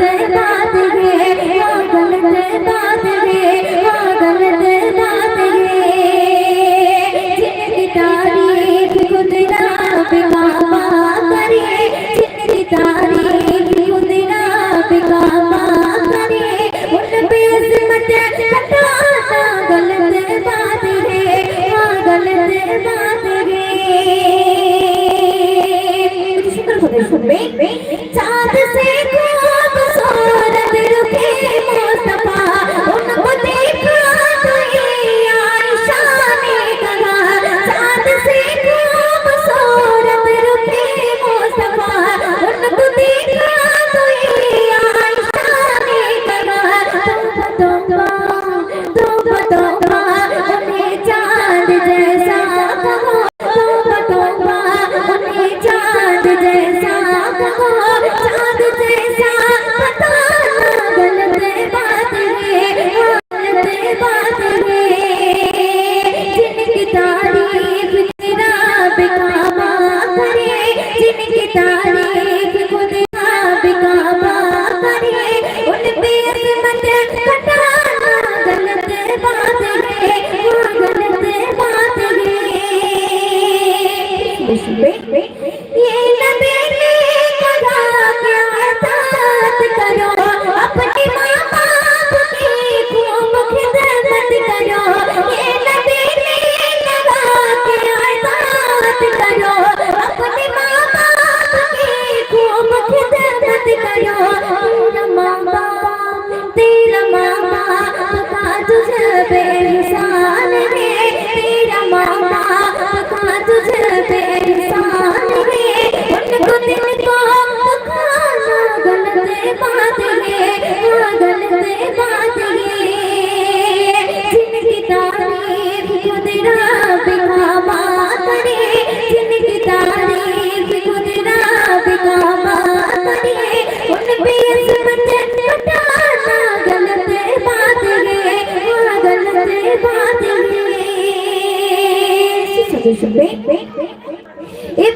തകർക്കാതെ ലോകം തകർക്കാതെ जिनके तारे হবে। participei. E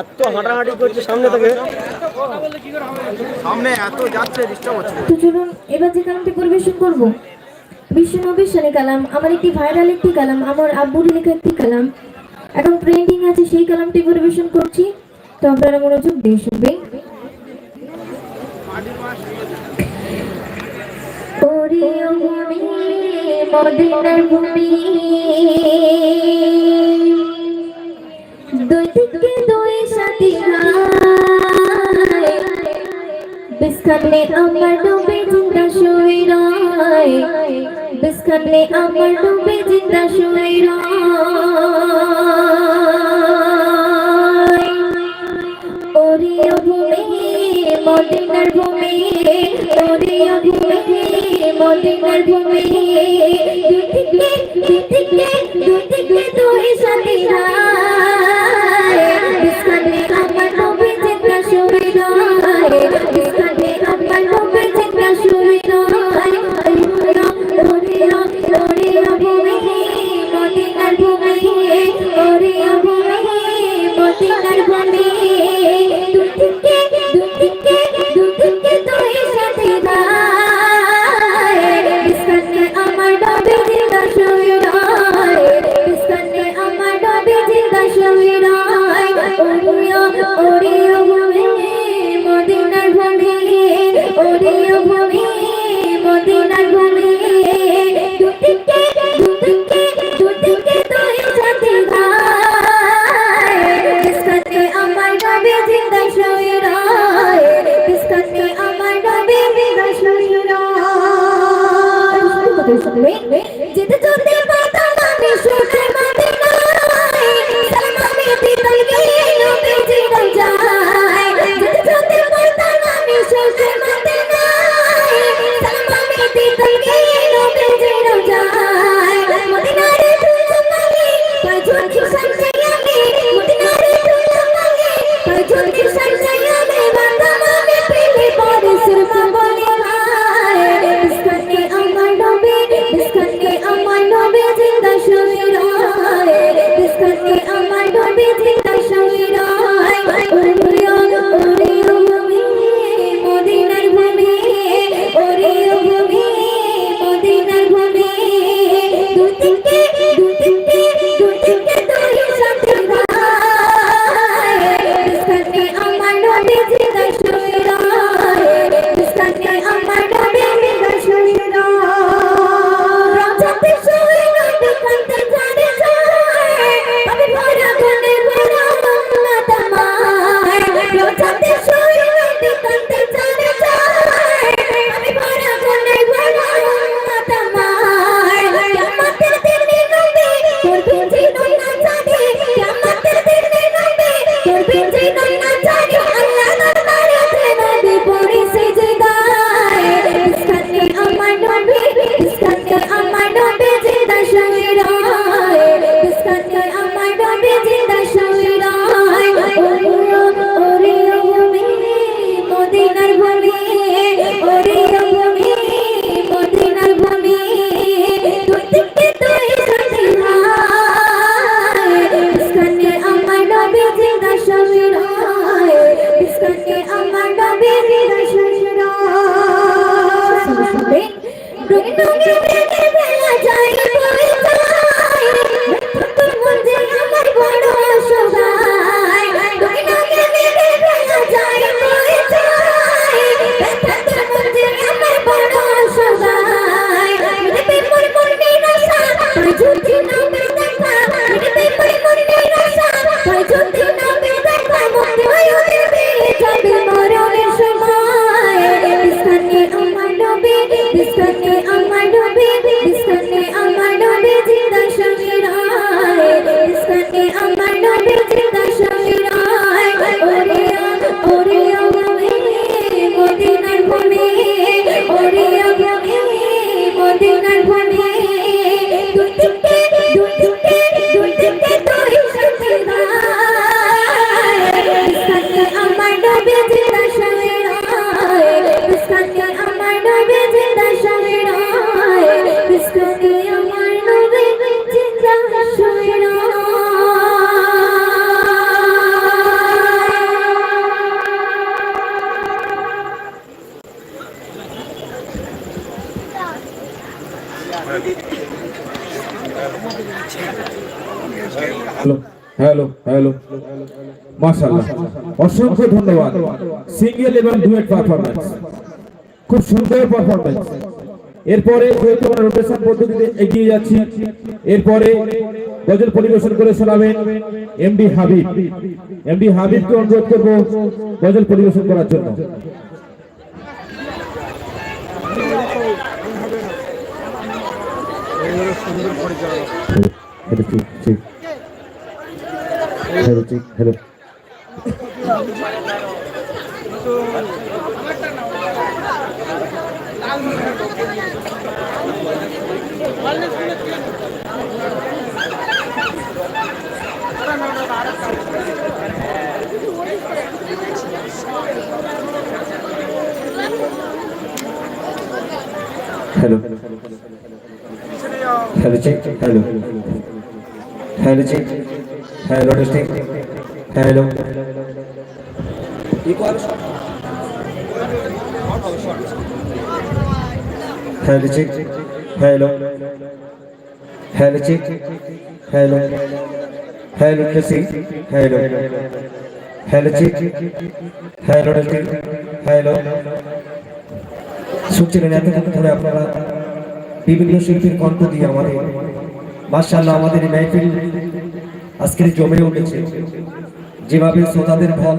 এত করছে সামনে থেকে। সামনে এত যাচ্ছে তো চলুন এবার যে পরিবেশন করব। বিশ্বনবীর সালে কালাম আমার একটি ভাইরাল একটি কালাম আমার আব্বুর লেখা একটি কালাম। এখন ট্রেন্ডিং আছে সেই কালামটি পরিবেশন করছি। তো আপনারা মনোযোগ দিয়ে শুনবেন। প্রিয় ভূমি মদিনার ভূমি। দুই দিকে দুই সাথী বিস্কানে আমার ডুবে জিন্দা শুয়ে রায়। বিস্কানে আমার ডুবে জিন্দা শুয়ে রায়। ওরিয় ভূমি মদিনার ভূমি ওরিয় ভূমি মদিনার ভূমি দুদিকে দুদিকে দুদিকে তুই সাথী হ্যালো হ্যালো হ্যালো। মাশাআল্লাহ। অসংখ্য ধন্যবাদ। সিঙ্গেল এবং ডুয়েট পারফরম্যান্স খুব সুন্দর পারফরম্যান্স এরপরে আমরা রোটেশন পদ্ধতিতে এগিয়ে যাচ্ছি, এরপরে গজল পরিবেশন করে শোনাবেন এমডি হাবিব। এমডি হাবিবকে অনুরোধ করব গজল পরিবেশন করার জন্য। ঠিক। Hello hello hello. Hello hello hello. Hello hello hello hello change hello hello hello hello hello check hello testing hello hello check hello hello check hello hello testing hello hello check hello testing hello শুনছিলেন এতক্ষণ ধরে আপনারা বিভিন্ন শিল্পীর কণ্ঠ দিয়ে আমাদের মার্শাল্লাহ আমাদের এই মেহফিল আজকে জমে উঠেছে যেভাবে শ্রোতাদের ফল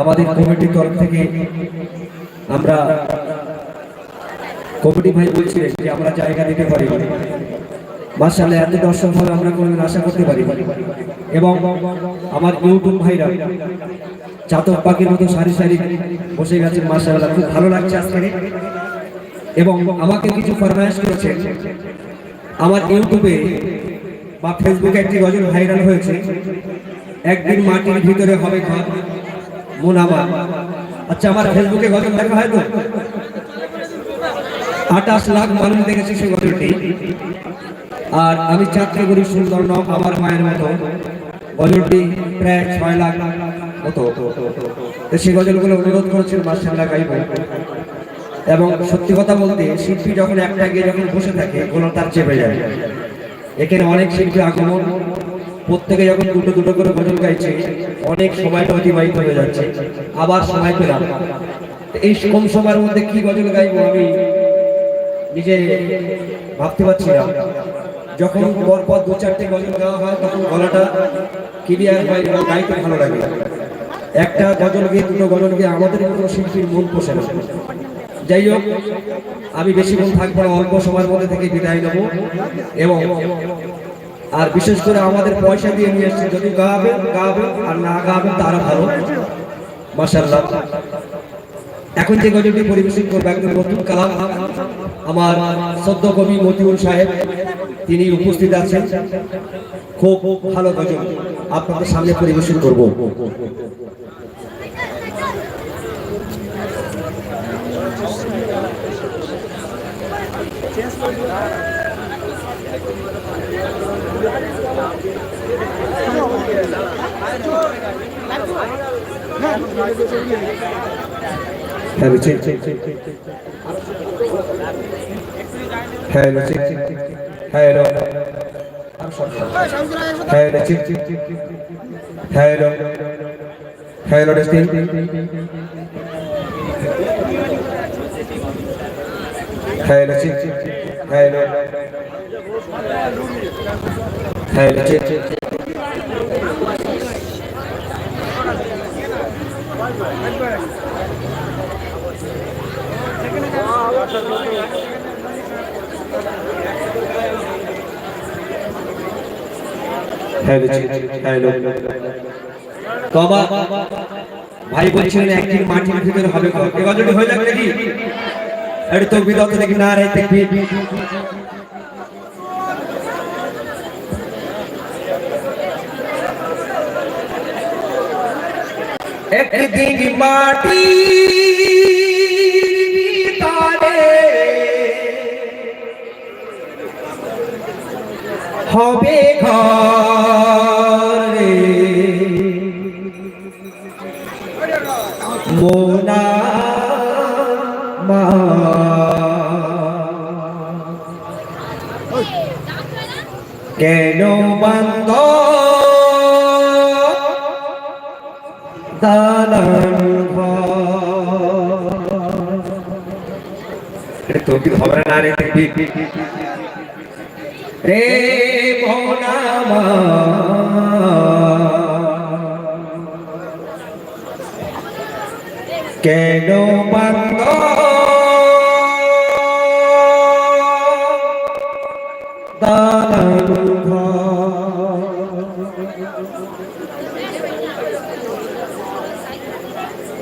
আমাদের কমিটির তরফ থেকে আমরা কমিটি ভাই বলছিলেন যে আমরা জায়গা দিতে পারি। মার্শাল এত দর্শক হবে আমরা কোনো আশা করতে পারি। এবং আমার ইউটিউব ভাইরা চাতক পাখির মতো সারি সারি বসে গেছে মার্শাল খুব ভালো লাগছে আজকে। এবং আমাকে কিছু ফরমাইশ করেছে আমার ইউটিউবে বা ফেসবুকে একটি গজল ভাইরাল হয়েছে, একদিন মাটির ভিতরে হবে ঘর, মন আচ্ছা আমার ফেসবুকে গজল দেখা হয় তো? আঠাশ লাখ মানুষ দেখেছে সেই গজলটি। আর আমি চাকরি করি সুন্দর নক আমার মায়ের মতো। গজলটি প্রায় ছয় লাখ মতো। সেই গজলগুলো অনুরোধ করেছেন মার্শাল্লাহ গাইব। এবং সত্যি কথা বলতে শিল্পী যখন একটা গিয়ে যখন বসে থাকে কোনো তার চেপে যায়। এখানে অনেক শিল্পী আগমন। প্রত্যেকে যখন দুটো দুটো করে গজল গাইছে, অনেক সময়টা অতিবাহিত হয়ে যাচ্ছে। আবার সময় পেলাম। এই কম সময়ের মধ্যে কি গজল গাইবো আমি নিজে ভাবতে পারছি না। যখন পরপর দু চারটে গজল গাওয়া হয়, তখন গলাটা ক্লিয়ার হয় গাইতে ভালো লাগে। একটা গজল গিয়ে, দুটো গজল গিয়ে আমাদের কোনো শিল্পীর মন পোষে না। যাই হোক, আমি বেশিক্ষণ থাকব না, অল্প সময়ের মধ্যে থেকে বিদায় নেব। এবং আর বিশেষ করে আমাদের পয়সা দিয়ে নিয়ে এসছে, যদি গাবে গাবে আর না গাবে, তারা ভালো। মাসাল্লাহ এখন যে গজলটি পরিবেশন করবে, একদম নতুন কালাম। আমার সদ্য কবি মতিউল সাহেব, তিনি উপস্থিত আছেন। খুব ভালো গজল আপনাদের সামনে পরিবেশন করব। Hello check hello check hello hello check hello hello testing hello check hello hello check hello hello বাবা ভাই বলছিলেন একদিন মাটির ভিতরে হবে ঘর। এ গজলটি হয়ে যাবে নাকি এটা তো বিদত নাকি না রে একদিন মাটি ভিতরে হবে ঘরে। মোনা মা। কেন বন্ধ ঘর তো কি হবে না রে রে কেন বন্ধ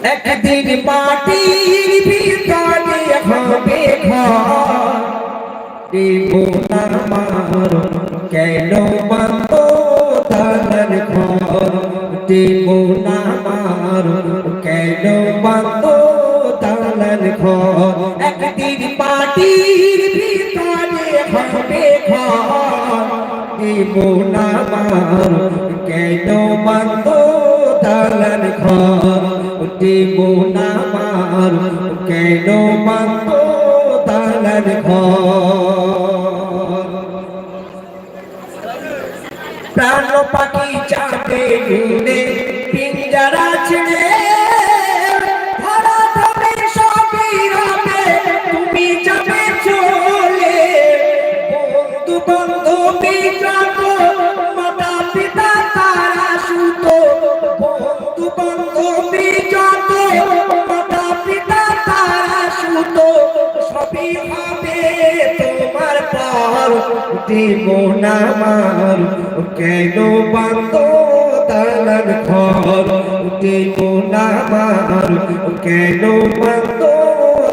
একদিন মাটির ভিতরে হবে ঘর আমার কেন বন্ধ দালান ঘর দেব আমার কেন বন্ধ দালান ঘর একদিন মাটির ভিতরে হবে ঘর দেব আমার কেন বন্ধ দালান ঘর দেব মার কেন বন্ধ দালান ঘর? প্রাণ পাখি চাঁদে ঘুরে পিঞ্জারা ছেড়ে কেন বান্ধ দালান ঘর? দেব না মার কেন বান্ধ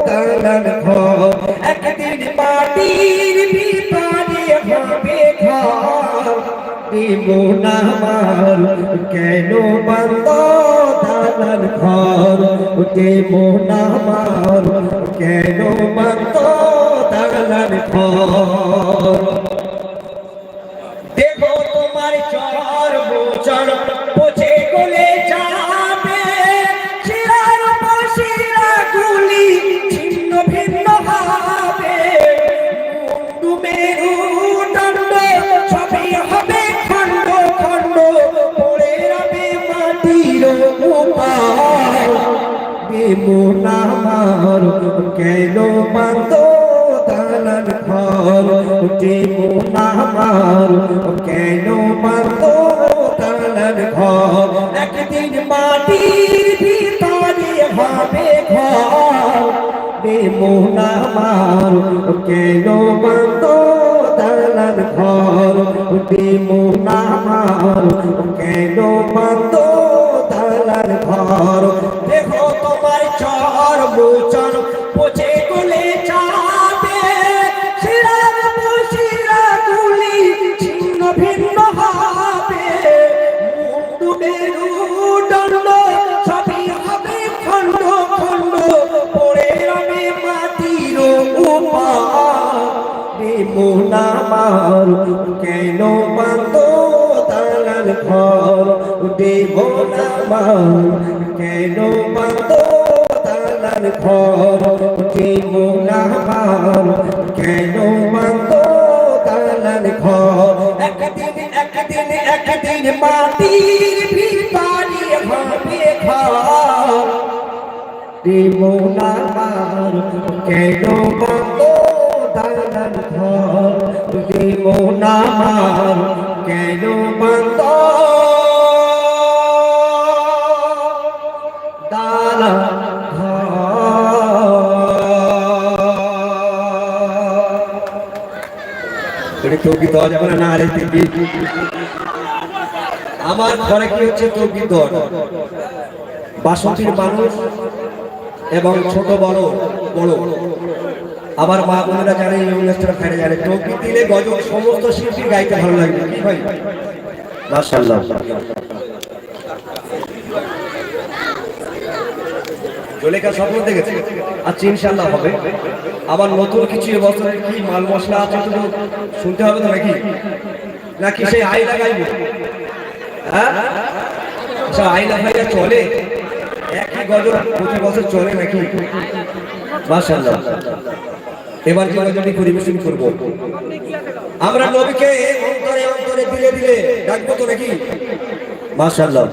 দালান ঘর? একদিন মাটির ভিতরে হবে ঘর। দেব না মার, কেন বান্ধ দালান ঘর? দেব না কেন বান্ধ দালান ঘর? মার কেন বান্ধ দালান ঘর বেমোনা মার কেন বান্ধ বেমোনা মার কেন বন্ধ দালান ঘর। বেমোনা মার কেন বন্ধ দালান ঘর। মোনা মার কেন বান্ধ দালান ঘর? দেব না মার কেন বান্ধ দালান ঘর? দেব না মার কেন বান্ধ দালান ঘর? একদিন একদিন একদিন মাটির ভিতরে হবে ঘর। দেব না মার কেন বান্ধ দালান ঘর? দেব না মার কেন বান্ধ দালান ঘর। এটা কেউ কি দেওয়া যাবে আমার ঘরে কি হচ্ছে কেউ কি বাসন্তীর মানুষ এবং ছোট বড় বড়। আবার মা বোনেরা জানে অনুষ্ঠানটা ফেরে জানে। টকি দিলে গজল, সমস্ত শিল্পী গাইতে ভালো লাগবে কি ভাই? মাশাআল্লাহ। জলেকা স্বপ্ন দেখেছে? আচ্ছা ইনশাল্লাহ হবে। আবার নতুন কিছু এবছরের কি মাল মশলা আছে তো শুনতে হবে তো নাকি? নাকি সেই আইলা গাইবে হ্যাঁ? আচ্ছা আইলা ফাইলা চলে? একই গজল প্রতি বছর চলে নাকি? মাশাআল্লাহ। এবার গজলটি পরিবেশন করব? আমরা নবীকে অন্তরে অন্তরে দিলে দিলে ডাকবো তো নাকি? মাশাআল্লাহ।